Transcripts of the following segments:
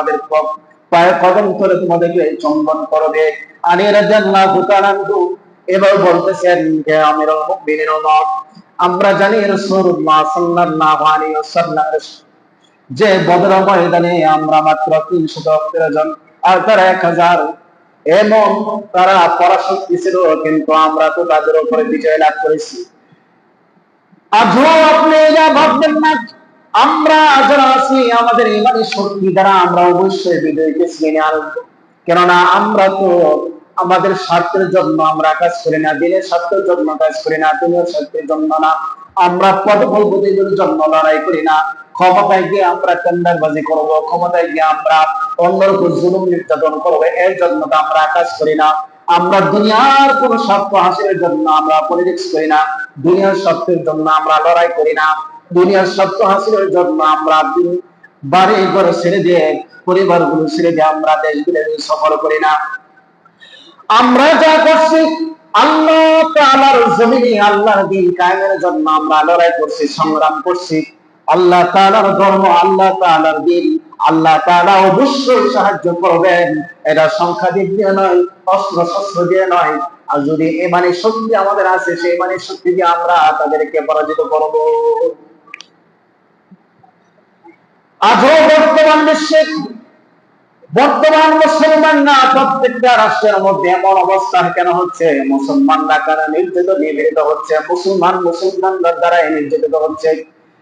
তোমাদের পায়ে কদম করে তোমাদেরকে চন্দন করবে। আলী রাদিয়াল্লাহু তাআলা এবার বলতেছেন যে, আমিরুল মুমিনিন ওমর আমরা জানি রাসূলুল্লাহ সাল্লাল্লাহু আলাইহি ওয়াসাল্লাম যে বদর ময়দানে আমরা মাত্র তিনশো তেরো জন আর তারা এক হাজার। এবং তারা পরাশক্তি ছিল, কিন্তু আমরা তো তাদের উপরে বিজয় লাভ করেছি। আজও আপনি যা ভাববেন না আমরা যারা আছি, আমাদের ইমানি শক্তি দ্বারা আমরা অবশ্যই বিজয়কে ছিনে আনব কেননা আমরা তো আমাদের স্বার্থের জন্য আমরা কাজ করি না, দিনের স্বার্থের জন্য কাজ করি না, দিনের স্বার্থের জন্য না। আমরা পদপদপতিদের জন্য লড়াই করি না। ক্ষমতায় গিয়ে আমরা টেন্ডারবাজি করব, ক্ষমতায় গিয়ে আমরা অন্যের উপর জুলুম নির্যাতন করব, এর জন্য তো আমরা কাজ করি না। আমরা দুনিয়ার কোন স্বার্থ হাসিলের জন্য আমরা পলিটিক্স করি না, দুনিয়ার স্বার্থের জন্য আমরা লড়াই করি না। দুনিয়ার স্বার্থ হাসিলের জন্য আমরা বাড়ি ঘর ছেড়ে দিয়ে পরিবারগুলো ছেড়ে দিয়ে আমরা দেশ বিদেশে সফর করি না। আমরা যা করছি, আল্লাহ তাআলার জমিনে আল্লাহর দিন কায়েমের জন্য আমরা লড়াই করছি, সংগ্রাম করছি। আল্লাহ তাআলার ধর্ম, আল্লাহ তাআলার দিন, আল্লাহ তাআলা অবশ্যই সাহায্য করবেন। এটা সংখ্যা দিক দিয়ে নয়, অস্ত্র শস্ত্র দিয়ে নয়। আর যদি এ মানে শক্তি আমাদের আছে সেই মানে শক্তি দিয়ে আমরা তাদেরকে পরাজিত করব। আজও বর্তমান বিশ্বে বর্তমান মুসলমান না, প্রত্যেকটা রাষ্ট্রের মধ্যে এমন অবস্থা কেন হচ্ছে? মুসলমানরা কেন নির্যাতিত নিবেদিত হচ্ছে? মুসলমান মুসলমানদের দ্বারা নির্যাতিত হচ্ছে?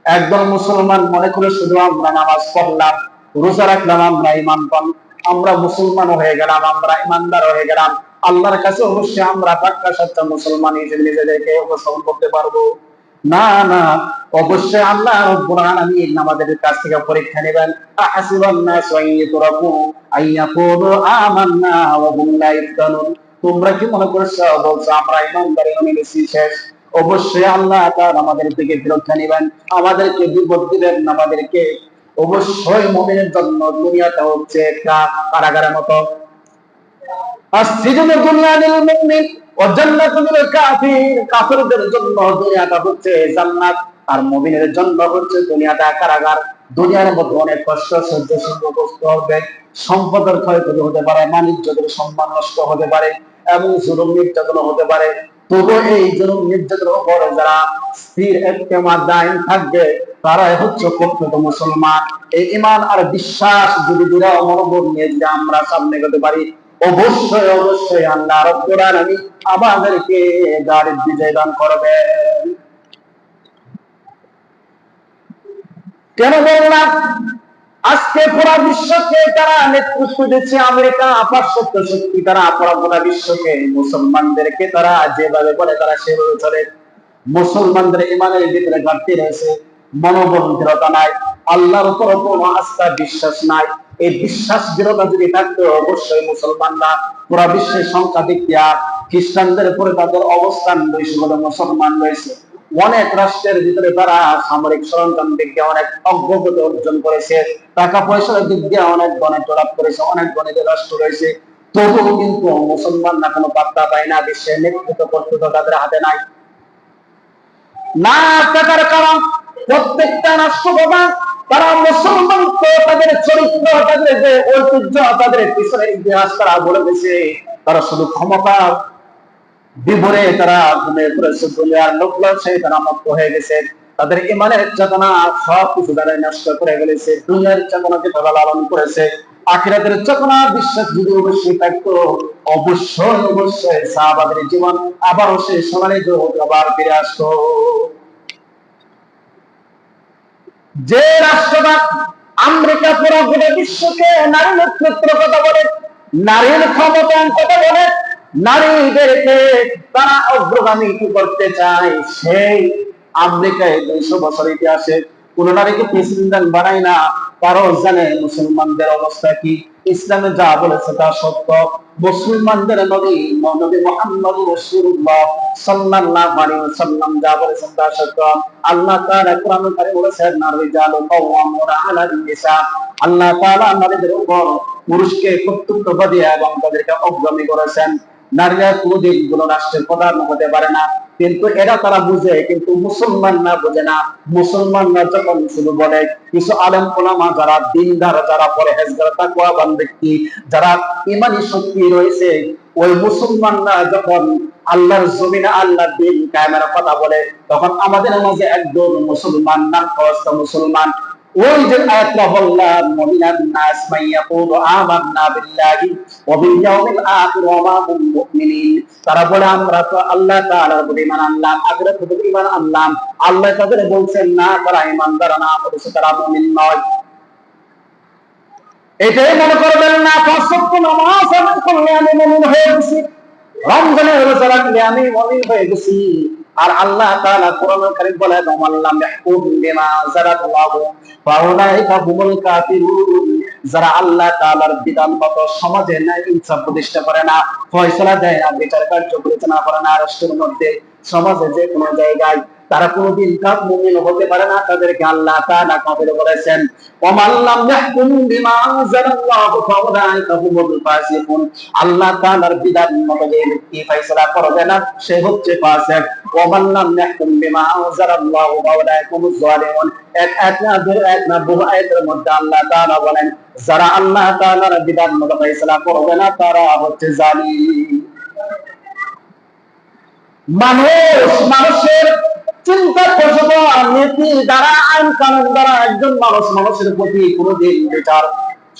একদম মুসলমান মনে করে শুধু আমরা নামাজ পড়লাম, রোজা রাখলাম, আমরা ইমান পান, আমরা মুসলমান হয়ে গেলাম, আমরা ইমানদার হয়ে গেলাম। আল্লাহর কাছে অবশ্যই আমরা পাক্কা সত্য মুসলমান হিসেবে নিজেদেরকে উপস্থাপন করতে পারব। না না, অবশ্যই আল্লাহ রব্বুল আলামিন আমাদের কাছ থেকে পরীক্ষা নেবেন। আইয়াকুলু আমান্না ওয়া হুম লা ইফতানুন। তোমরা কি মনে করছ? বলছো, আমরা শেষ। অবশ্যই আল্লাহ তাআলা আমাদের থেকে নেবেন। আমাদেরকে বিপদ দিবেন আমাদেরকে। অবশ্যই জন্য দুনিয়াটা হচ্ছে একটা কারাগারের মতো। আসসিজনু দুনিয়া মুমিন। করতে সম্মান নষ্ট হতে পারে, এবং জুলুম নির্যাতন হতে পারে। তবু এই জুলুম নির্যাতনের উপর যারা স্থির দায়ন থাকবে হচ্ছে প্রকৃত মুসলমান। এই ইমান আর বিশ্বাস যদি মনোবল নিয়ে আমরা সামনে এগোতে পারি অবশ্যই অবশ্যই আল্লাহ রব্বুল আলামিন আমাদেরকে গাড়ির বিজয় দান করবে। কেন বললাম আজকে পুরো বিশ্বকে তারা নেতৃত্ব দিচ্ছে আমেরিকা, পাশ্চাত্য শক্তি, তারা পুরো গোটা বিশ্বকে, মুসলমানদেরকে তারা যেভাবে বলে তারা সেভাবে চলে। মুসলমানদের ইমানের ভিতরে ঘাটতি রয়েছে, মনোবল দৃঢ়তা নাই, আল্লাহর উপর কোনো আস্থা, বিশ্বাস নাই। এই বিশ্বাস দৃঢ়তা যদি থাকতো, অবশ্যই মুসলমানরা পুরো বিশ্বের সংখ্যা দিক খ্রিস্টানদের উপরে তাদের অবস্থান রয়েছে বলে মুসলমান রয়েছে। অনেক রাষ্ট্রের ভিতরে তারা সামরিক সরঞ্জাম দিক দিয়ে অনেক অগ্রগতি অর্জন করেছে, টাকা পয়সার দিক দিয়ে অনেক গণিত লাভ করেছে, অনেক গণিতের রাষ্ট্র রয়েছে। তবুও কিন্তু মুসলমানরা কোনো পাত্তা পায় না, বিশ্বের নেতৃত্ব কর্তৃত্ব তাদের হাতে নাই। না থাকার কারণ প্রত্যেকটা রাষ্ট্রপ্রধান তারা মুসলমান তো তাদের চরিত্র, তাদের যে ঐতিহ্য, তাদের পিছনে ইতিহাস তারা বলে দিয়েছে। তারা শুধু ক্ষমতা বিভরে তারা ঘুমিয়ে পড়েছে, দুনিয়ার লোক লালসে তারা মুক্ত হয়ে গেছে। তাদের ইমানের চেতনা সব কিছু তারা নষ্ট করে ফেলেছে। দুনিয়ার চেতনাকে তারা লালন করেছে। আখিরাতের চেতনা বিশ্বাস যদি অবশ্যই থাকতো। অবশ্যই অবশ্যই সাহাবাদের জীবন আবারও সেই সোনালী আবার ফিরে আসতো। যে রাষ্ট্রবাদ আমেরিকা পুরো গোটা বিশ্বকে নারী নেতৃত্বের কথা বলে, নারীর ক্ষমতায়ন কথা বলে, নারীদেরকে তারা অগ্রগামী করতে চায় সেই আমেরিকায় দুইশো বছর ইতিহাসে কোন নারীকে প্রেসিডেন্ট বানায় না। তারও জানে মুসলমানদের অবস্থা কি? ইসলামে যা বলেছে তা সত্য। মুসলমানদের নবী নবী মুহাম্মদ সাল্লাল্লাহু আলাইহি ওয়াসাল্লাম যা বলেছেন তা সত্য। আল্লাহ তাআলা কোরআনে কারিমে বলেছেন আলান নিসা। আল্লাহ তাআলা নারীদের উপর পুরুষকে এবং তাদেরকে অগ্রণী করেছেন। নারীরা কোনদিন কোন রাষ্ট্রের প্রধান হতে পারে না। কিন্তু এরা তারা বুঝে, কিন্তু মুসলমান না বুঝে না। মুসলমানরা যখন শুধু বলে, কিছু আলেম ওলামা যারা, দিনদার যারা পরহেজগার তাকওয়াবান ব্যক্তি, যারা ইমানি শক্তি রয়েছে, ওই মুসলমানরা যখন আল্লাহর জমিনে আল্লাহর দিন কায়েমের কথা বলে, তখন আমাদের মাঝে একজন মুসলমান কষ্ট মুসলমান ওই যে আয়াতটা বললাম মুমিনান নাস মান ইয়াকুলু আমান্না বিল্লাহি ওয়া বিল আখির ওয়া মা মুমিনিন। তারা বলে, আমরা তো আল্লাহ তাআলার প্রতি ঈমান আনলাম আখিরাত প্রতি ঈমান আনলাম। আল্লাহ তাদের বলছেন, না, তারা ঈমানদার না, অথচ তারা মুমিন নয়। এটাই মনে করবেন না, পাঁচশক্ত নামাজ আমি করলে আমি মুমিন হয়ে গেছি। রমজানের রোজা রাখলে আমি মুমিন হয়ে গেছি। আর আল্লাহ তাআলা কোরআন কারীম বলে আমাল্লাহ মাহকুম বিমা জারাল্লাহু ফাউলাইকা হুমুল কাফিরুন। যারা আল্লাহ তাআলার বিধান মতো সমাজে ন্যায় ইনসাফ প্রতিষ্ঠা করে না, ফয়সালা দেয় না, বিচার কার্য পরিচালনা করে না, রাষ্ট্রের মধ্যে, সমাজে যে কোনো জায়গায় তারা কোনোদিন কাপ মুমিন হতে পারে না, তাদেরকে আল্লাহ তাআলা কাফির বলেছেন ওমাল্লাম ইয়াহকুম বিমা ফাসিকুন। আল্লাহ তাআলার বিধান মতো যে ব্যক্তি ফয়সালা করবে না, সে হচ্ছে ফাসিক। ওমাল্লাম ইয়াহকুম বিমা এক এক না দুই এক না বহু আয়াতের মধ্যে আল্লাহ তাআলা বলেন, যারা আল্লাহ তাআলার বিধান মতো ফয়সালা করবে না, তারা হচ্ছে জালিম। মানুষ, মানুষের চিন্তা প্রচেতন নীতি দ্বারা, আইন কানুন দ্বারা একজন মানুষ মানুষের প্রতি কোনোদিন বিচার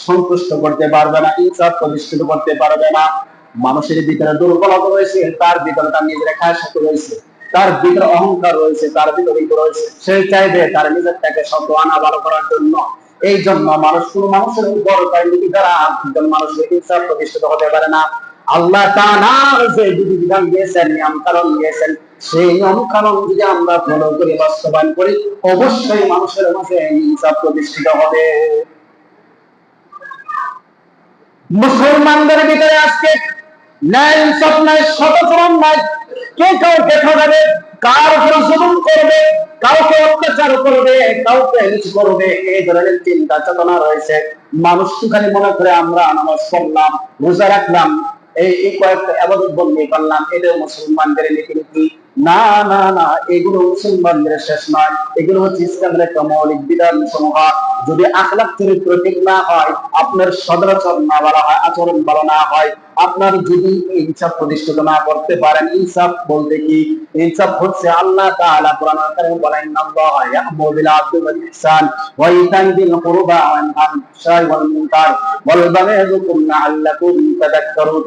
সন্তুষ্ট করতে পারবে না, ইনসাফ প্রতিষ্ঠিত করতে পারবে না। মানুষের ভিতরে দুর্বলতা রয়েছে, তার ভিতরে তার নিজের খায়সাত রয়েছে, তার ভিতরে অহংকার রয়েছে, তার ভিতরে রয়েছে। সে চাইবে তার নিজেরটাকে শব্দ আনা ভালো করার জন্য। এই জন্য মানুষ কোন মানুষের উপর নীতি দ্বারা একজন মানুষের ইনসাফ প্রতিষ্ঠিত হতে পারে না। আল্লাহ দিয়েছেন নিয়ম কানুন দিয়েছেন সেই নিয়ম কানুন যদি আমরা ফলো বাস্তবায়ন করি, অবশ্যই মানুষের মাঝে প্রতিষ্ঠিত হবে। মুসলমানদের ভিতরে আজকে ন্যায় ইনসাফ নাই নাই। কে কাউকে ঠকাবে, কার উপর জুলুম করবে, কাউকে অত্যাচার করবে, কাউকে নিচু করবে, এই ধরনের চিন্তা চেতনা রয়েছে। মানুষ খালি মনে করে আমরা নামাজ পড়লাম, রোজা রাখলাম এই কয়েকটা আবাদত বন্দী করলাম এটা মুসলমানদের নীতি না না না, এগুলো মুসলমানদের শেষ নয়। এগুলো হচ্ছে ইসলামের একটা মৌলিক বিধান সমূহ যদি আখলাক চরিত্র ঠিক না হয়, আপনার সদরাচরণ না বলা হয়, আচরণ ভালো না হয়, আপনার যদি ইনসাফ প্রতিষ্ঠিত না করতে পারেন, ইনসাফ বলতে কি? ইনসাফ হচ্ছে আল্লাহ তাআলা কোরআন কারীম বলেন আল্লাহ ইয়ামুরু বিল আদলি ইহসান ওয়া যিল কুরবা ওয়া শাই ওয়াল মুনকার। ওয়াল বাগি লাআল্লাকুম তাযাক্কারুন।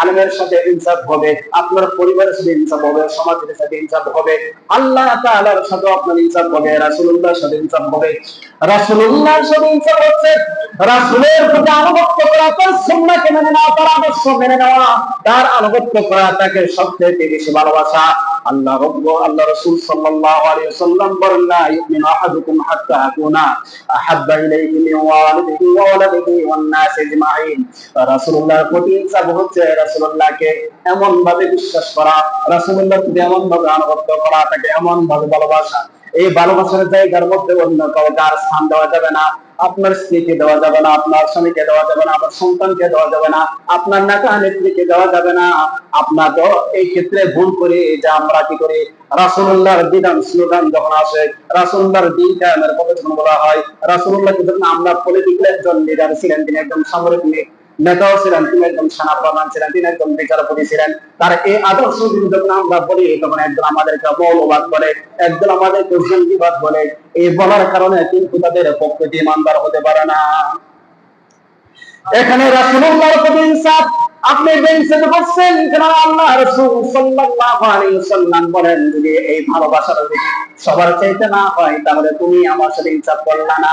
আলমের সাথে ইনসাফ হবে, আপনার পরিবারের সাথে ইনসাফ হবে, সমাজের সাথে ইনসাফ হবে, আল্লাহ তাআলার সাথে আপনার ইনসাফ হবে, রাসূলুল্লাহর সাথে ইনসাফ হবে। রাসূলুল্লাহর সাথে ইনসাফ হচ্ছে রাসূলের প্রতি আনুগত্য করা, তার সুন্নাহকে মেনে নেওয়া, তার আদর্শ মেনে নেওয়া, তার আনুগত্য করা তাকে সবচেয়ে বেশি ভালোবাসা। আল্লাহ রব্ব আল্লাহ রাসূল সাল্লাল্লাহু আলাইহি ওয়াসাল্লাম বলেন, লা ইউমিনু আহাদুকুম হাত্তা আকুনা আহাব্বা ইলাইহি মিন ওয়ালিদিহি ওয়া ওয়ালাদিহি ওয়ান নাস আজমাইন। প্রতি হচ্ছে রাসূলুল্লাহকে এমন ভাবে বিশ্বাস করা, রাসূলুল্লাহর প্রতি এমন ভাবে আনুগত্য করা, তাকে এমন ভাবে ভালোবাসা। এই ভালোবাসার জায়গার মধ্যে অন্য কাউকে আর স্থান দেওয়া যাবে না। আপনার স্ত্রীকে দেওয়া যাবে না, আপনার স্বামীকে দেওয়া যাবে না, আপনার সন্তানকে দেওয়া যাবে না, আপনার নেতা নেত্রীকে দেওয়া যাবে না। আপনার তো এই ক্ষেত্রে ভুল করে যে আমরা কি করি রাসুল্লাহর বিধান, স্লোগান যখন আসে রাসুল্লাহর দিন কায়েমের কথা যখন বলা হয় রাসুল্লাহকে যখন আমরা পলিটিক্যাল একজন লিডার ছিলেন তিনি একজন সামরিক নেতাও ছিলেন, তিনি একজন সেনাপ্রধান ছিলেন, তিনি একজন বিচারপতি ছিলেন। তার এই আদর্শ যখন আমরা বলি, তখন একজন আমাদেরকে মৌলবাদ বলে, একজন আমাদেরকে জঙ্গিবাদ বলে। এই বলার কারণে কিন্তু তাদের পক্ষে ইমানদার হতে পারে না। এখানে রাসূলুল্লাহর প্রতি ইনসাফ, আপনি বেঞ্চে বসছেন কেন? আল্লাহ রাসূল সাল্লাল্লাহু আলাইহি ওয়াসাল্লাম বলেন, যদি এই ভালোবাসাটা যদি সবার চাইতে না হয়, তাহলে তুমি আমার সাথে ইনসাফ করলা না।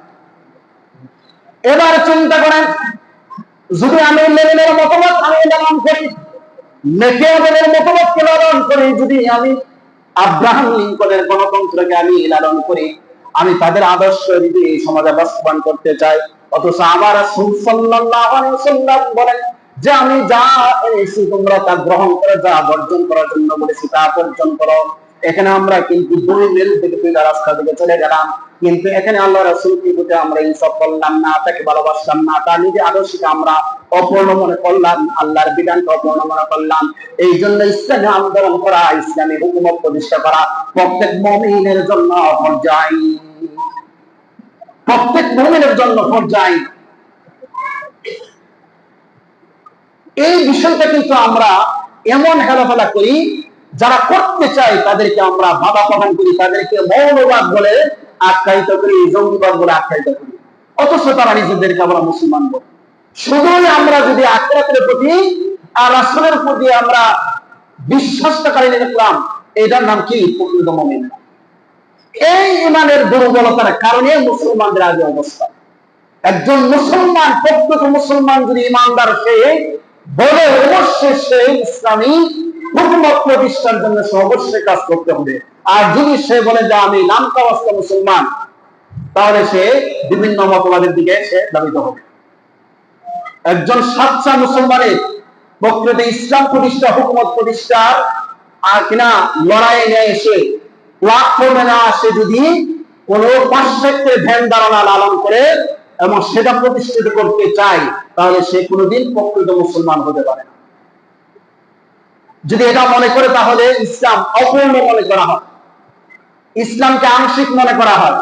এবার চিন্তা করেন, যদি আমি লেনিনের মতামত, আমি লালন করি। মেকিয়াদের মতামতকে লালন করি, যদি আমি আব্রাহাম লিঙ্কনের গণতন্ত্রকে আমি লালন করি, আমি তাদের আদর্শ যদি এই সমাজে বাস্তবায়ন করতে চাই। অথচ আমার বলেন, যে আমি যা এনেছি, তোমরা তা গ্রহণ করে, যা বর্জন করার জন্য বলেছি, তা বর্জন করো। এখানে আমরা কিন্তু দুই মেল থেকে দুইটা রাস্তা থেকে চলে গেলাম। কিন্তু এখানে আল্লাহ রাসূল কি বুঝে আমরা ইনসাফ করলাম না, তাকে ভালোবাসলাম না, তার নিজে আদর্শকে আমরা অপূর্ণ মনে করলাম, আল্লাহর বিধানকে অপূর্ণ মনে করলাম। এই জন্য ইসলামী আন্দোলন করা, ইসলামী হুকুমত প্রতিষ্ঠা করা প্রত্যেক মমিনের জন্য পর্যায় প্রত্যেক মমিনের জন্য পর্যায় এই বিষয়টা কিন্তু আমরা এমন হেলাফেলা করি, যারা করতে চায় তাদেরকে আমরা বাধা প্রদান করি, তাদেরকে মৌলবাদ বলে আখ্যায়িত করি জঙ্গিবাদ বলে আখ্যায়িত করি। অথচ তারা নিজেদেরকে আমরা মুসলমান বলি। শুধুই আমরা যদি আখেরাতের প্রতি আর আসলের প্রতি আমরা বিশ্বাসটাকারী দেখলাম, এটার নাম কি? প্রকৃত মমিন। এই ইমানের দুর্বলতার কারণে মুসলমানদের আগে অবস্থা। একজন মুসলমান, প্রকৃত মুসলমান যদি ইমানদার সে, বলে অবশ্যই সে ইসলামী হুকুমত প্রতিষ্ঠার জন্য সে অবশ্যই কাজ করতে হবে। আর যদি সে বলে যে আমি নাম কাওয়াস্তা মুসলমান, তাহলে সে বিভিন্ন মতবাদের দিকে সে দাবিত হবে। একজন সাচ্চা মুসলমানের প্রকৃত ইসলাম প্রতিষ্ঠা, হুকুমত প্রতিষ্ঠার আর কিনা লড়াই নিয়ে এসে প্ল্যাটফর্মে না আসে যদি কোন পাশ্চাত্যের ধ্যান ধারণা লালন করে এবং সেটা প্রতিষ্ঠিত করতে চায়, তাহলে সে কোনোদিন প্রকৃত মুসলমান হতে পারে না। যদি এটা মনে করে, তাহলে ইসলাম অপূর্ণ মনে করা হয়। ইসলামকে আংশিক মনে করা হয়।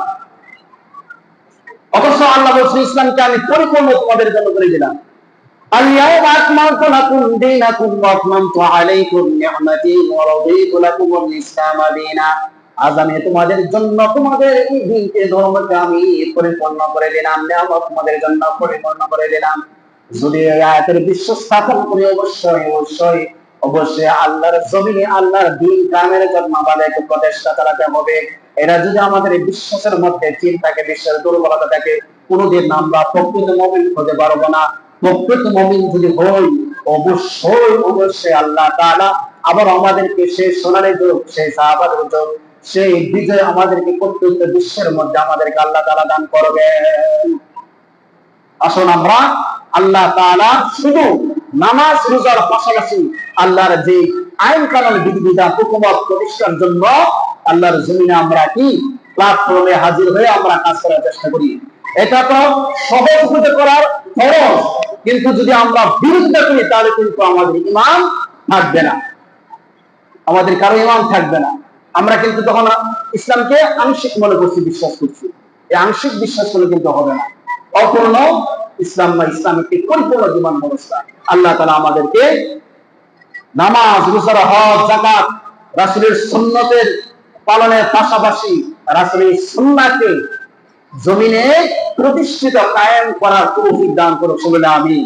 অবশ্য আল্লাহ বলছে ইসলামকে আমি পরিপূর্ণ তোমাদের জন্য করে দিলাম। আমি তোমাদের জন্য, তোমাদের ধর্মকে আমি পরিপূর্ণ করে দিলাম তোমাদের জন্য পরিপূর্ণ করে দিলাম। যদি বিশ্ব স্থাপন করে, অবশ্যই অবশ্যই অবশ্যই আল্লাহর জমিনে আল্লাহর দিন কামের জন্য আমাদেরকে প্রচেষ্টা চালাতে হবে। এরা যদি আমাদের বিশ্বাসের মধ্যে চিন থাকে বিশ্বের দুর্বলতা থাকে কোনোদিন আমরা প্রকৃত মমিন হতে পারব না। প্রকৃত মমিন যদি হই, অবশ্যই অবশ্যই আল্লাহ তাআলা আবার আমাদেরকে সেই সোনালী যুগ, সেই সাহাবাদের যুগ, সেই বিজয় আমাদেরকে প্রত্যেকটা বিশ্বের মধ্যে আমাদেরকে আল্লাহ তাআলা দান করবেন। আসুন আমরা আল্লাহ তাআলা শুধু নামাজ রোজার পাশাপাশি আল্লাহর যে আইন কানুন, বিধিবিধান, হুকুমত প্রতিষ্ঠার জন্য আল্লাহর জমিনে আমরা কি? প্ল্যাটফর্মে হাজির হয়ে আমরা কাজ করার চেষ্টা করি। এটা তো সহজ হতে করার খরচ। কিন্তু যদি আমরা বিরোধিতা করি, তাহলে কিন্তু আমাদের ইমান থাকবে না। আমাদের কারও ইমান থাকবে না। আমরা কিন্তু তখন ইসলামকে আংশিক মনে করছি, বিশ্বাস করছি। এই আংশিক বিশ্বাস করলে কিন্তু হবে না। অপূর্ণ ইসলাম বা একটি পরিপূর্ণ জীবন ব্যবস্থা। আল্লাহ তালা আমাদেরকে নামাজ রুসার হজ জাকাত রাসুলের সুন্নতের পালনের পাশাপাশি রাসুলের সুন্নাকে জমিনে প্রতিষ্ঠিত, কায়েম করার তৌফিক দান করো বলে আমি